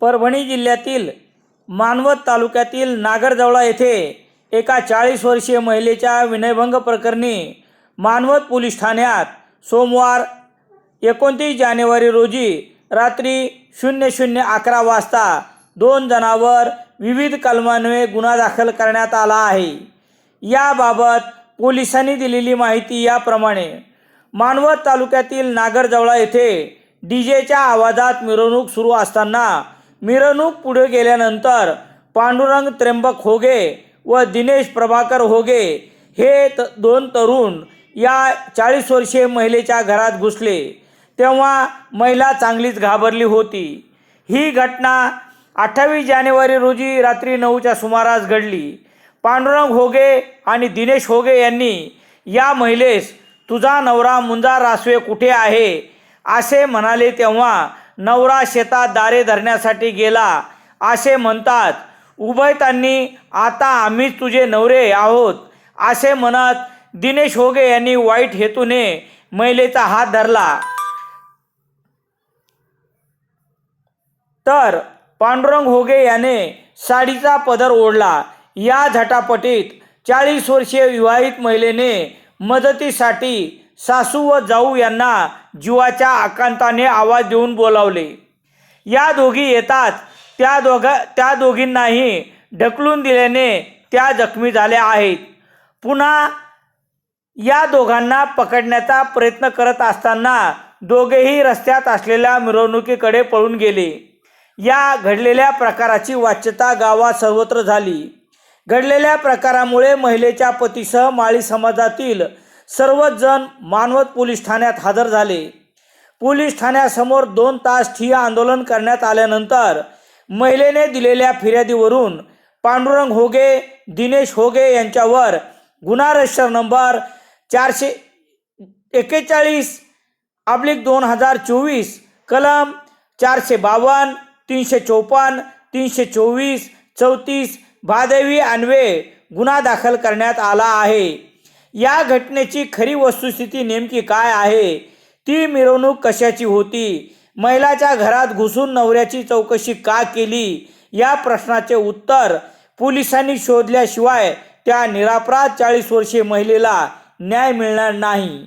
परभणी जिल्ह्यातील मानवत तालुक्यातील नागरजवळा येथे एका चाळीस वर्षीय महिलेच्या विनयभंग प्रकरणी मानवत पोलीस ठाण्यात सोमवार एकोणतीस जानेवारी रोजी रात्री शून्य शून्य अकरा वाजता दोन जणांवर विविध कलमान्वये गुन्हा दाखल करण्यात आला आहे. याबाबत पोलिसांनी दिलेली माहिती याप्रमाणे मानवत तालुक्यातील नागरजवळा येथे डीजेच्या आवाजात मिरवणूक सुरू असताना मिरवणूक पुढे गेल्यानंतर पांडुरंग त्र्यंबक होगे व दिनेश प्रभाकर होगे. हे त दोन तरुण या चाळीस वर्षीय महिलेच्या घरात घुसले. तेव्हा महिला चांगलीच घाबरली होती. ही घटना अठ्ठावीस जानेवारी रोजी रात्री नऊच्या सुमारास घडली. पांडुरंग होगे आणि दिनेश होगे यांनी या महिलेस तुझा नवरा मुंजा रासवे कुठे आहे? असे म्हणाले तेव्हा नवरा शेतात दारे धरण्यासाठी गेला. असे म्हणतात उभयतांनी आता आम्हीच तुझे नवरे आहोत. असे म्हणत दिनेश होगे यांनी वाईट हेतूने महिलेचा हात धरला. तर पांडुरंग होगे याने साडीचा पदर ओढला. या झटापटीत चाळीस वर्षीय विवाहित महिलेने मदतीसाठी सासू व जाऊ यांना जीवाच्या आकांताने आवाज देऊन बोलावले. या दोघी येतात. त्या दोघा त्या दोघींनाही ढकलून दिल्याने त्या जखमी झाल्या आहेत. पुन्हा या दोघांना पकडण्याचा प्रयत्न करत असताना दोघेही रस्त्यात असलेल्या मिरवणुकीकडे पळून गेले. या घडलेल्या प्रकाराची वाच्यता गावात सर्वत्र झाली. घडलेल्या प्रकारामुळे महिलेच्या पतीसह माळी समाजातील सर्वच जण मानवत पोलीस ठाण्यात हजर झाले. पोलीस ठाण्यासमोर दोन तास ठिय्या आंदोलन करण्यात आल्यानंतर महिलेने दिलेल्या फिर्यादीवरून पांडुरंग होगे दिनेश होगे यांच्यावर गुन्हा रजिस्टर नंबर चारशे एक्केचाळीस अब्लिक दोन हजार चोवीस कलम चारशे बावन्न तीनशे चोपन्न तीनशे चोवीस चौतीस भादेवी अन्वे गुन्हा दाखल करण्यात आला आहे. या घटनेची खरी वस्तुस्थिती नेमकी काय आहे? ती मिरवणूक कशाची होती? महिलाच्या घरात घुसून नवऱ्याची चौकशी का केली? या प्रश्नाचे उत्तर पोलिसांनी शोधल्याशिवाय त्या निरापराध चाळीस वर्षीय महिलेला न्याय मिळणार नाही.